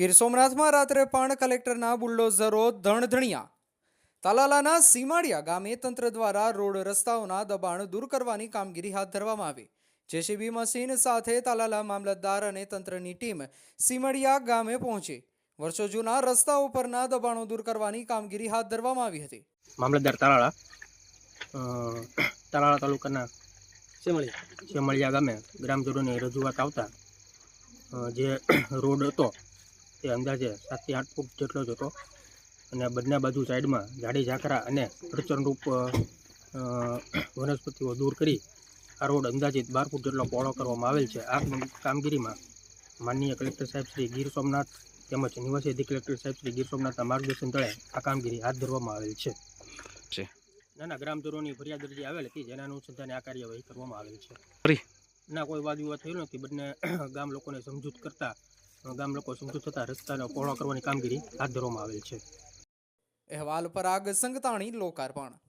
ગીર સોમનાથમાં રાત્રે પણ કલેક્ટરના બુલડોઝરો ધણધણિયા. તાલાલાના સીમાડિયા ગામે તંત્ર દ્વારા રોડ રસ્તાઓના દબાણ દૂર કરવાની કામગીરી હાથ ધરવામાં આવી. જેસીબી મશીન સાથે તાલાલા મામલતદાર અને તંત્રની ટીમ સીમડિયા ગામે પહોંચી. વર્ષો જૂના રસ્તાઓ પરના દબાણો દૂર કરવાની કામગીરી હાથ ધરવામાં આવી હતી. મામલતદાર તાલાળા તાલાળા તાલુકાના શેમળિયા. ગામે ગ્રામજનોની રજૂઆત આવતા જે રોડ હતો તે અંદાજે સાતથી આઠ ફૂટ જેટલો જ હતો. અને બંને બાજુ સાઈડમાં જાડી ઝાકરા અને અડચણરૂપ વનસ્પતિઓ દૂર કરી આ રોડ અંદાજિત બાર ફૂટ જેટલો પહોળો કરવામાં આવેલ છે. આ કામગીરીમાં માનનીય કલેક્ટર સાહેબ શ્રી ગીર સોમનાથ તેમજ નિવાસી અધિક કલેક્ટર સાહેબ શ્રી ગીર સોમનાથના માર્ગદર્શન તળે આ કામગીરી હાથ ધરવામાં આવેલ છે. નાના ગ્રામજનોની ફરિયાદ અરજી આવેલ હતી જેના અનુસંધાને આ કાર્યવાહી કરવામાં આવેલ છે. ના કોઈ વાદ વિવાદ થયો નથી. બંને ગામ લોકોને સમજૂત કરતા ગામ લોકો સમજૂત થતા રસ્તાને પહોળા કરવાની કામગીરી હાથ ધરવામાં આવેલ છે. અહેવાલ પરાગ સંગતાણી, લોકાર્પણ